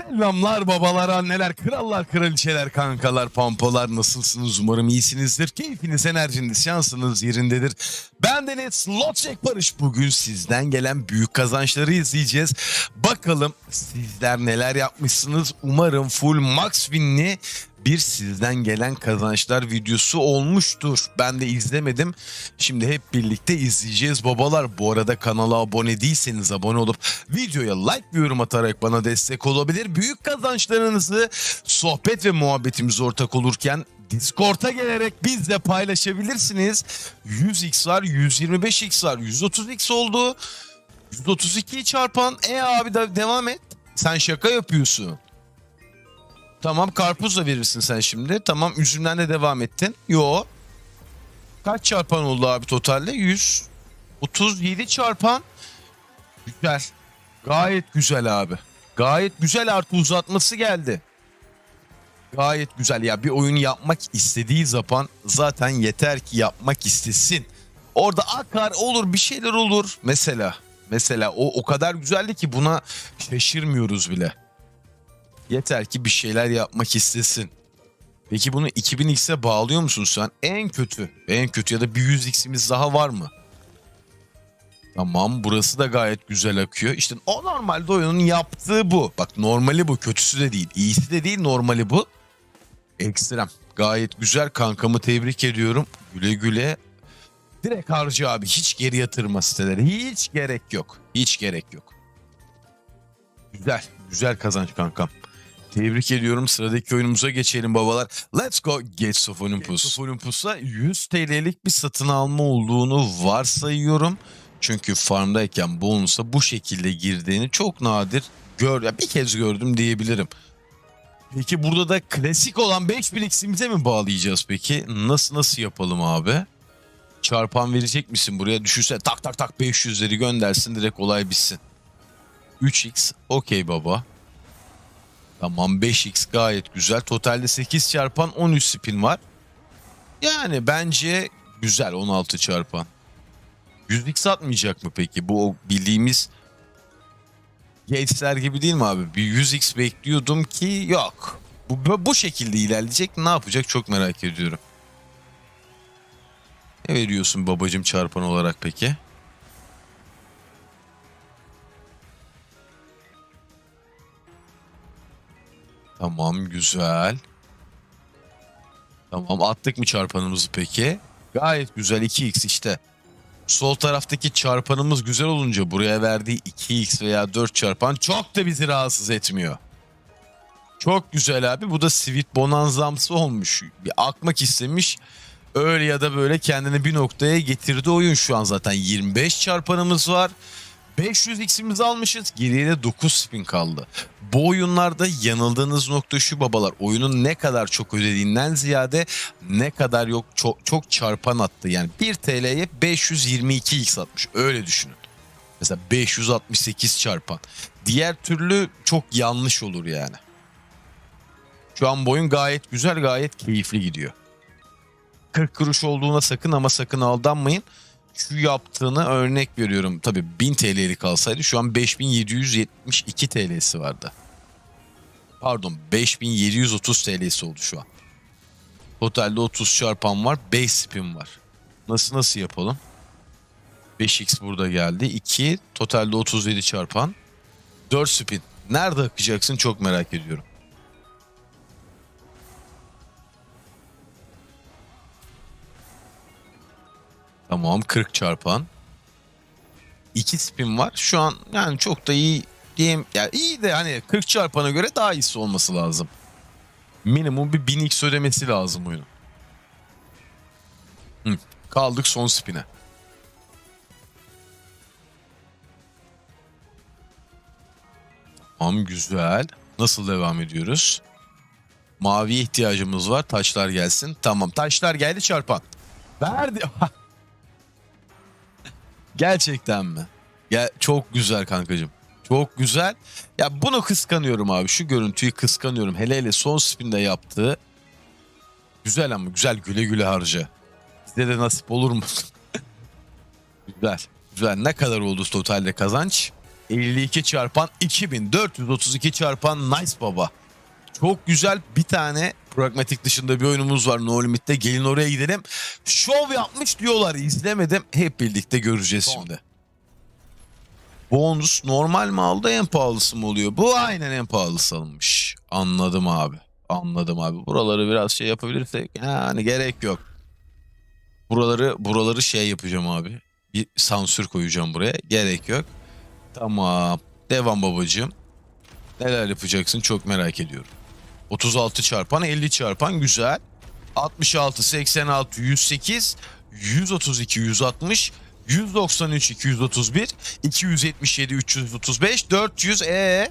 Selamlar babalar, anneler, krallar, kraliçeler, kankalar, pampalar nasılsınız? Umarım iyisinizdir. Keyfiniz, enerjiniz, şansınız yerindedir. Ben Deniz Slotcheck Barış. Bugün sizden gelen büyük kazançları izleyeceğiz. Bakalım sizler neler yapmışsınız? Umarım full max winli bir sizden gelen kazançlar videosu olmuştur. Ben de izlemedim. Şimdi hep birlikte izleyeceğiz babalar. Bu arada kanala abone değilseniz abone olup videoya like ve yorum atarak bana destek olabilir. Büyük kazançlarınızı sohbet ve muhabbetimiz ortak olurken Discord'a gelerek bizle paylaşabilirsiniz. 100x var, 125x var, 130x oldu. 132'yi çarpan. E abi de devam et. Sen şaka yapıyorsun. Tamam karpuz da verirsin sen şimdi. Tamam üzümden de devam ettin. Yo. Kaç çarpan oldu abi totalde? 100. 37 çarpan. Güzel. Gayet güzel abi. Gayet güzel artı uzatması geldi. Gayet güzel ya bir oyun yapmak istediği zaman zaten yeter ki yapmak istesin. Orada akar olur bir şeyler olur mesela. Mesela o o kadar güzeldi ki buna şaşırmıyoruz bile. Yeter ki bir şeyler yapmak istesin. Peki bunu 2000x'e bağlıyor musun sen? En kötü. En kötü ya da bir 100x'imiz daha var mı? Tamam burası da gayet güzel akıyor. İşte o normalde oyunun yaptığı bu. Bak normali bu. Kötüsü de değil. İyisi de değil normali bu. Ekstrem. Gayet güzel kankamı tebrik ediyorum. Güle güle. Direkt harcı abi. Hiç geri yatırma siteleri. Hiç gerek yok. Hiç gerek yok. Güzel. Güzel kazanç kankam. Tebrik ediyorum. Sıradaki oyunumuza geçelim babalar. Let's go Gates of Olympus. Gates of Olympus'a 100 TL'lik bir satın alma olduğunu varsayıyorum. Çünkü farmdayken bonusa bu şekilde girdiğini çok nadir gör ya bir kez gördüm diyebilirim. Peki burada da klasik olan 5000 x'imize mi bağlayacağız peki? Nasıl nasıl yapalım abi? Çarpan verecek misin buraya? Düşünsene tak tak tak 500'leri göndersin direkt olay bitsin. 3x okey baba. Tamam 5x gayet güzel. Totalde 8 çarpan 13 spin var. Yani bence güzel 16 çarpan. 100x atmayacak mı peki? Bu bildiğimiz Gates'ler gibi değil mi abi? Bir 100x bekliyordum ki yok. Bu- bu şekilde ilerleyecek. Ne yapacak çok merak ediyorum. Ne veriyorsun babacım çarpan olarak peki? Tamam güzel. Tamam attık mı çarpanımızı peki? Gayet güzel 2x işte. Sol taraftaki çarpanımız güzel olunca buraya verdiği 2x veya 4 çarpan çok da bizi rahatsız etmiyor. Çok güzel abi. Bu da Sweet Bonanza'msı olmuş. Bir akmak istemiş. Öyle ya da böyle kendini bir noktaya getirdi oyun şu an zaten. 25 çarpanımız var. 500 x'imiz almışız. Geriye de 9 spin kaldı. Bu oyunlarda yanıldığınız nokta şu babalar. Oyunun ne kadar çok ödediğinden ziyade ne kadar yok çok, çok çarpan attı. Yani 1 TL'ye 522 x atmış. Öyle düşünün. Mesela 568 çarpan. Diğer türlü çok yanlış olur yani. Şu an bu oyun gayet güzel gayet keyifli gidiyor. 40 kuruş olduğuna sakın ama sakın aldanmayın. Şu yaptığını örnek veriyorum. Tabii 1000 TL'lik alsaydı şu an 5772 TL'si vardı. Pardon 5730 TL'si oldu şu an. Totalde 30 çarpan var 5 spin var. Nasıl nasıl yapalım? 5x burada geldi. 2 totalde 37 çarpan. 4 spin. Nerede akacaksın çok merak ediyorum. Tamam 40 çarpan. 2 spin var. Şu an yani çok da iyi diyeyim. Yani iyi de hani 40 çarpana göre daha iyisi olması lazım. Minimum bir 1000x ödemesi lazım oyunun. Hı, kaldık son spine. Tamam güzel. Nasıl devam ediyoruz? Maviye ihtiyacımız var. Taşlar gelsin. Tamam taşlar geldi çarpan. Verdi. Gerçekten mi? Ya çok güzel kankacığım. Çok güzel. Ya bunu kıskanıyorum abi. Şu görüntüyü kıskanıyorum. Hele hele son spinde yaptığı. Güzel ama güzel güle güle harca. Size de nasip olur mu? güzel. Güzel. Ne kadar oldu totalde kazanç? 52 çarpan 2432 çarpan nice baba. Çok güzel bir tane pragmatik dışında bir oyunumuz var No Limit'te. Gelin oraya gidelim. Şov yapmış diyorlar izlemedim. Hep birlikte göreceğiz şimdi. Bonus normal mi aldı en pahalısı mı oluyor? Bu aynen en pahalısı alınmış. Anladım abi. Anladım abi. Buraları biraz şey yapabilirsek yani gerek yok. Buraları buraları şey yapacağım abi. Bir sansür koyacağım buraya. Gerek yok. Tamam. Devam babacığım. Neler yapacaksın çok merak ediyorum. 36 çarpan 50 çarpan güzel. 66, 86, 108, 132, 160, 193, 231, 277, 335, 400 e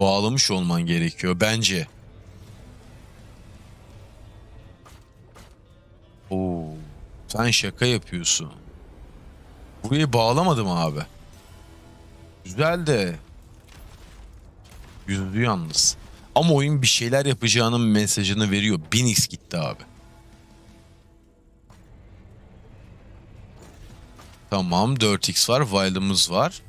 Bağlamış olman gerekiyor bence. Sen şaka yapıyorsun. Burayı bağlamadım abi. Güzel de. Yüzdü yalnız. Ama oyun bir şeyler yapacağının mesajını veriyor. 1000x gitti abi. Tamam 4x var. Wild'ımız var.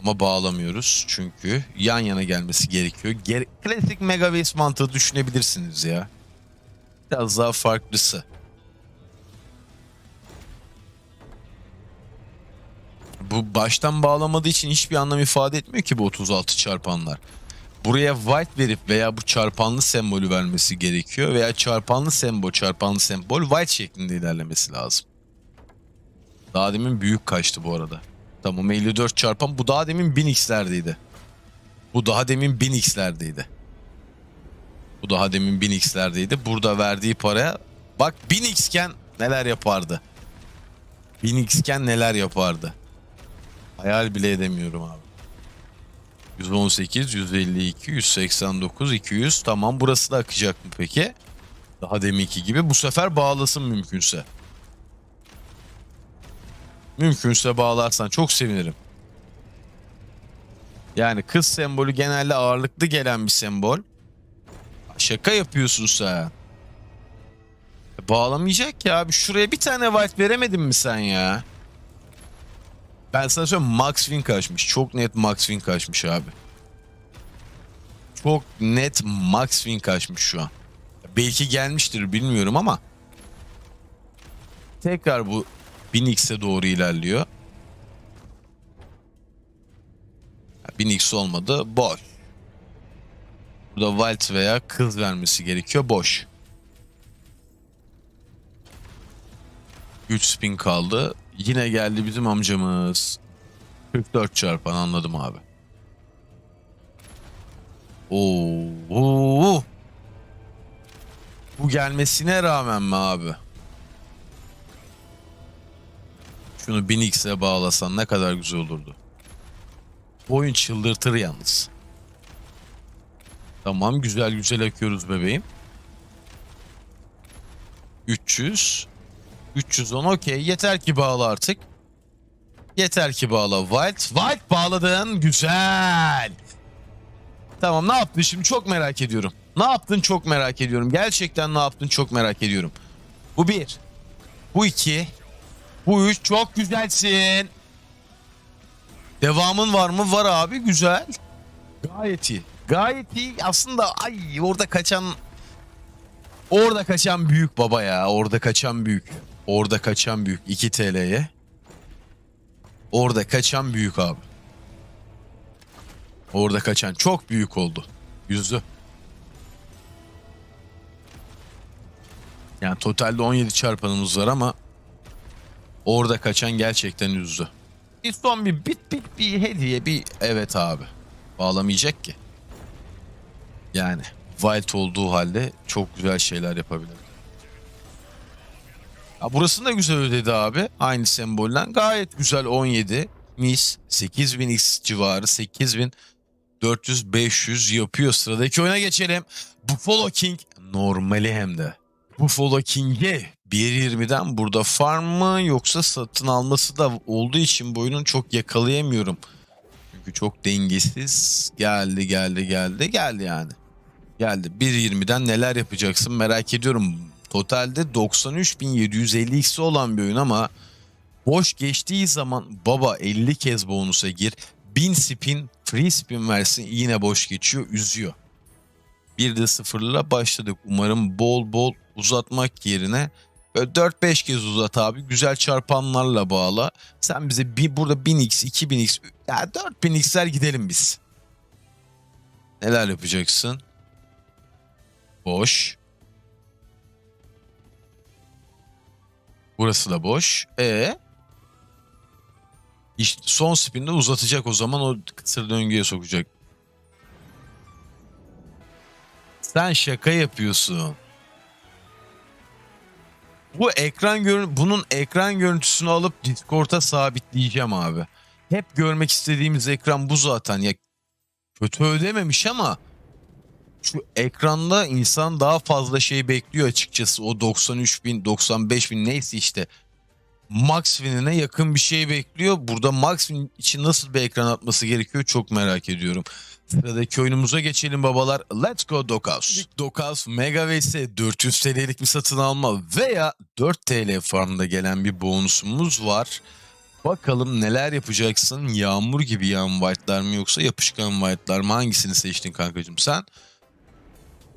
Ama bağlamıyoruz çünkü yan yana gelmesi gerekiyor. Ger Klasik Mega Base mantığı düşünebilirsiniz ya. Biraz daha farklısı. Bu baştan bağlamadığı için hiçbir anlam ifade etmiyor ki bu 36 çarpanlar. Buraya white verip veya bu çarpanlı sembolü vermesi gerekiyor veya çarpanlı sembol çarpanlı sembol white şeklinde ilerlemesi lazım. Daha demin büyük kaçtı bu arada. Tamam 54 çarpan bu daha demin 1000x'lerdeydi. Bu daha demin 1000x'lerdeydi. Bu daha demin 1000x'lerdeydi. Burada verdiği paraya bak 1000x iken neler yapardı. 1000x iken neler yapardı. Hayal bile edemiyorum abi. 118, 152, 189, 200. Tamam burası da akacak mı peki? Daha deminki gibi. Bu sefer bağlasın mümkünse. Mümkünse bağlarsan çok sevinirim. Yani kız sembolü genelde ağırlıklı gelen bir sembol. Şaka yapıyorsun sen. Bağlamayacak ya abi. Şuraya bir tane white veremedin mi sen ya? Ben sana söyleyeyim Max Win kaçmış. Çok net Max Win kaçmış abi. Çok net Max Win kaçmış şu an. Belki gelmiştir bilmiyorum ama. Tekrar bu 1000x'e doğru ilerliyor. 1000x olmadı. Boş. Burada Wild veya kız vermesi gerekiyor. Boş. 3 spin kaldı. Yine geldi bizim amcamız. 44 çarpan anladım abi. Oo. Bu gelmesine rağmen mi abi? Şunu 1000x'e bağlasan ne kadar güzel olurdu. Bu oyun çıldırtır yalnız. Tamam güzel güzel akıyoruz bebeğim. 300 310 okey yeter ki bağla artık. Yeter ki bağla Wild. Wild bağladın güzel. Tamam ne yaptın şimdi çok merak ediyorum. Ne yaptın çok merak ediyorum. Gerçekten ne yaptın çok merak ediyorum. Bu bir. Bu iki. Bu üç çok güzelsin. Devamın var mı? Var abi güzel. Gayet iyi. Gayet iyi. Aslında ay orada kaçan orada kaçan büyük baba ya. Orada kaçan büyük. Orada kaçan büyük 2 TL'ye. Orada kaçan büyük abi. Orada kaçan çok büyük oldu. Yüzü. Yani totalde 17 çarpanımız var ama orada kaçan gerçekten üzdü. Bir son bir bit bit bir hediye bir evet abi. Bağlamayacak ki. Yani Wild olduğu halde çok güzel şeyler yapabilir. Ya burasını da güzel ödedi abi. Aynı sembolden. Gayet güzel 17. Mis 8000x civarı 8000 400-500 yapıyor. Sıradaki oyuna geçelim. Buffalo King normali hem de. Buffalo King'e 1.20'den burada farm mı yoksa satın alması da olduğu için bu oyunun çok yakalayamıyorum. Çünkü çok dengesiz. Geldi geldi geldi geldi yani. Geldi 1.20'den neler yapacaksın merak ediyorum. Totalde 93.750x'i olan bir oyun ama boş geçtiği zaman baba 50 kez bonusa gir. 1000 spin free spin versin yine boş geçiyor üzüyor. Bir de sıfırla başladık. Umarım bol bol uzatmak yerine böyle 4-5 kez uzat abi. Güzel çarpanlarla bağla. Sen bize bir burada 1000x, 2000x, ya 4000x'ler gidelim biz. Neler yapacaksın? Boş. Burası da boş. E işte son spinde uzatacak o zaman o kısır döngüye sokacak. Sen şaka yapıyorsun. Bu ekran görün bunun ekran görüntüsünü alıp Discord'a sabitleyeceğim abi. Hep görmek istediğimiz ekran bu zaten. Ya kötü ödememiş ama şu ekranda insan daha fazla şey bekliyor açıkçası. O 93 bin, 95 bin neyse işte. Max Win'ine yakın bir şey bekliyor. Burada Max Win için nasıl bir ekran atması gerekiyor çok merak ediyorum. Sıradaki oyunumuza geçelim babalar. Let's go Dokaz. Dokaz Mega vs 400 TL'lik bir satın alma veya 4 TL farmda gelen bir bonusumuz var. Bakalım neler yapacaksın? Yağmur gibi yağan white'lar mı yoksa yapışkan white'lar mı? Hangisini seçtin kankacığım sen?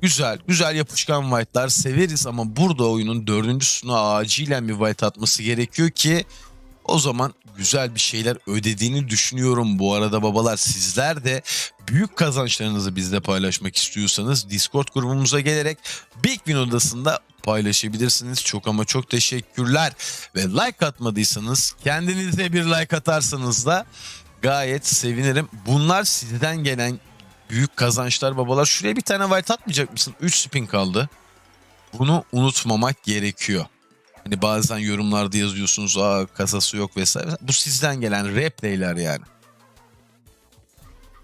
Güzel, güzel yapışkan white'lar severiz ama burada oyunun dördüncüsüne acilen bir white atması gerekiyor ki o zaman güzel bir şeyler ödediğini düşünüyorum. Bu arada babalar sizler de büyük kazançlarınızı bizle paylaşmak istiyorsanız Discord grubumuza gelerek Big Win odasında paylaşabilirsiniz. Çok ama çok teşekkürler. Ve like atmadıysanız kendinize bir like atarsanız da gayet sevinirim. Bunlar sizden gelen büyük kazançlar babalar. Şuraya bir tane white atmayacak mısın? 3 spin kaldı. Bunu unutmamak gerekiyor. Hani bazen yorumlarda yazıyorsunuz aa kasası yok vesaire. Bu sizden gelen replayler yani.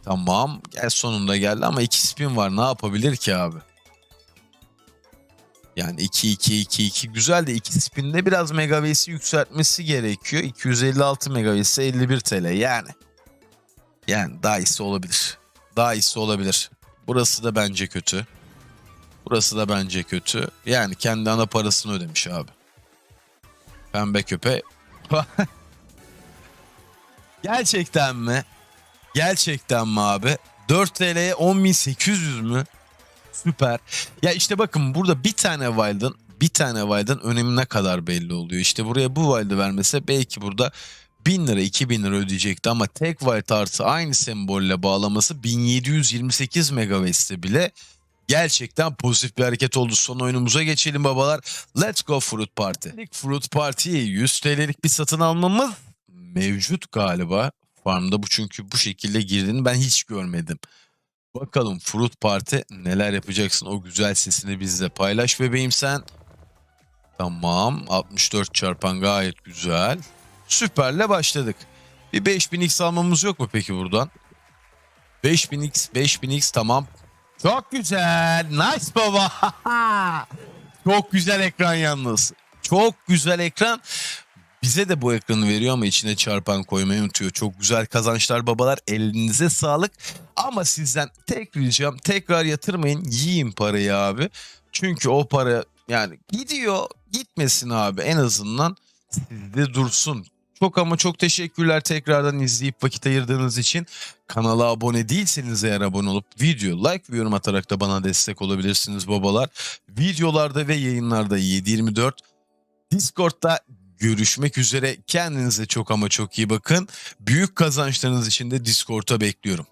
Tamam gel sonunda geldi ama iki spin var ne yapabilir ki abi? Yani 2-2-2-2 güzel de iki spinde biraz megavesi yükseltmesi gerekiyor. 256 megavesi 51 TL yani. Yani daha iyisi olabilir. Daha iyisi olabilir. Burası da bence kötü. Burası da bence kötü. Yani kendi ana parasını ödemiş abi. Pembe köpe. Gerçekten mi? Gerçekten mi abi? 4 TL'ye 10.800 mü? Süper. Ya işte bakın burada bir tane Wild'ın bir tane Wild'ın önemi ne kadar belli oluyor. İşte buraya bu Wild'ı vermese belki burada 1000 lira 2000 lira ödeyecekti ama tek Wild artı aynı sembolle bağlaması 1728 megawest'te bile gerçekten pozitif bir hareket oldu. Son oyunumuza geçelim babalar. Let's go Fruit Party. Fruit Party'ye 100 TL'lik bir satın almamız mevcut galiba. Farmda bu çünkü bu şekilde girdiğini ben hiç görmedim. Bakalım Fruit Party neler yapacaksın o güzel sesini bizle paylaş bebeğim sen. Tamam 64 çarpan gayet güzel. Süperle başladık. Bir 5000x almamız yok mu peki buradan? 5000x 5000x tamam. Çok güzel. Nice baba. Çok güzel ekran yalnız. Çok güzel ekran. Bize de bu ekranı veriyor ama içine çarpan koymayı unutuyor. Çok güzel kazançlar babalar. Elinize sağlık. Ama sizden tek ricam tekrar yatırmayın. Yiyin parayı abi. Çünkü o para yani gidiyor gitmesin abi en azından sizde dursun. Çok ama çok teşekkürler tekrardan izleyip vakit ayırdığınız için. Kanala abone değilseniz eğer abone olup video like ve yorum atarak da bana destek olabilirsiniz babalar. Videolarda ve yayınlarda 724 Discord'da görüşmek üzere. Kendinize çok ama çok iyi bakın. Büyük kazançlarınız için de Discord'a bekliyorum.